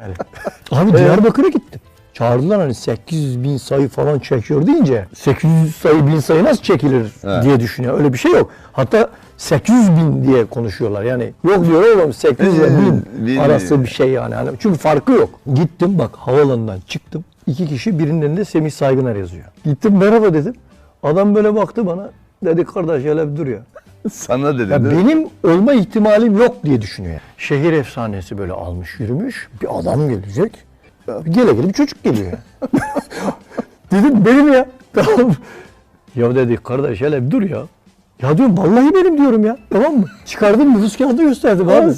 Yani. Abi Diyarbakır'a gittim. Çağırdılar hani 800 bin sayı falan çekiyor deyince 800 sayı bin sayı nasıl çekilir Evet. diye düşünüyor. Öyle bir şey yok. Hatta 800 bin diye konuşuyorlar. Yani yok diyor oğlum 800 ile bin Bin arası bir şey yani. Hani çünkü farkı yok. Gittim bak havalanından çıktım. İki kişi birinin elinde Semih Saygıner yazıyor. Gittim merhaba dedim. Adam böyle baktı bana. Dedi kardeş hele dur ya. Sana dedim Ya değil mi? benim olma ihtimalim yok diye düşünüyor. Şehir efsanesi böyle almış yürümüş. Bir adam gelecek. Ya Gele gele bir çocuk geliyor. Dedim benim ya. Tamam. Ya dedi kardeş hele bir dur ya. Ya diyorum vallahi benim diyorum ya. Tamam mı? Çıkardım nüfus kağıdı gösterdim abi.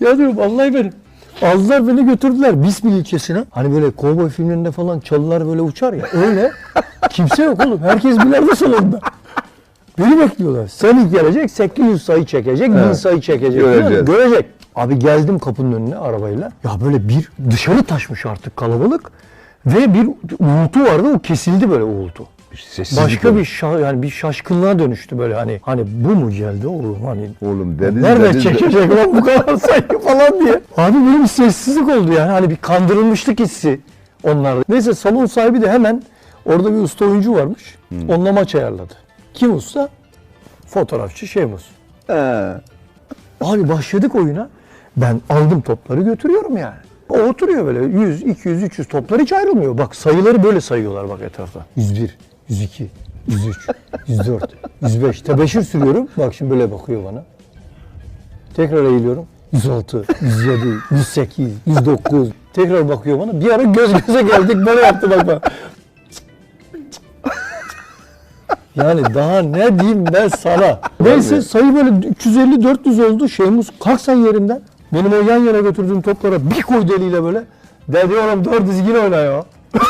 ya diyorum vallahi benim. Aldılar beni götürdüler Bismil ilçesine. Hani böyle kovboy filmlerinde falan çalılar böyle uçar ya. Öyle. Kimse yok oğlum. Herkes bilardo salonunda. Beni bekliyorlar. Seni gelecek 800 sayı çekecek, 1000 Evet. sayı çekecek. Göreceğiz. Görecek. Abi geldim kapının önüne arabayla. Ya böyle bir dışarı taşmış artık kalabalık. Ve bir uğultu vardı o kesildi böyle uğultu. Sessizlik Başka oldu. bir şa- yani bir şaşkınlığa dönüştü böyle hani hani bu mu geldi oğlum hani Oğlum dedin Nereden dedin- çekecek lan bu kadar sayı falan diye. Abi böyle bir sessizlik oldu yani. Hani bir kandırılmışlık hissi onlarda. Neyse salon sahibi de hemen orada bir usta oyuncu varmış. Onunla maç ayarladı. Kim usta? Fotoğrafçı Şemus. He. Abi başladık oyuna. Ben aldım topları götürüyorum yani. O oturuyor böyle 100, 200, 300 toplar hiç ayrılmıyor. Bak sayıları böyle sayıyorlar bak etrafta. 101, 102, 103, 104, 105. Tebeşir sürüyorum. Bak şimdi böyle bakıyor bana. Tekrar eğiliyorum. 106, 107, 108, 109. Tekrar bakıyor bana. Bir ara göz göze geldik böyle yaptı bak bak. Yani daha ne diyeyim ben sana. Neyse sayı böyle 350-400 oldu. Şeymus kalk sen yerinden. Benim o yan yana götürdüğüm toplara bir koydu eliyle böyle. Dedi oğlum doğru dizgin oyna ya.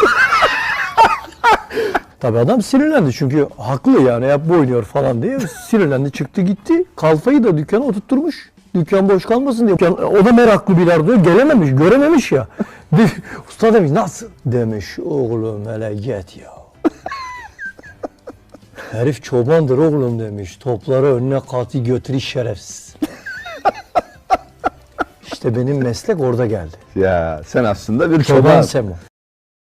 Tabii adam sinirlendi çünkü haklı yani hep bu oynuyor falan diye sinirlendi çıktı gitti. Kalfayı da dükkana oturtturmuş. Dükkan boş kalmasın diye. Dükkan- o da meraklı bilardo gelememiş, görememiş ya. Usta demiş nasıl? Demiş oğlum hele git ya. Herif çobandır oğlum demiş. Topları önüne katı götürü şerefsiz. İşte benim meslek orada geldi. Ya sen aslında bir Çoban çoban. Semo.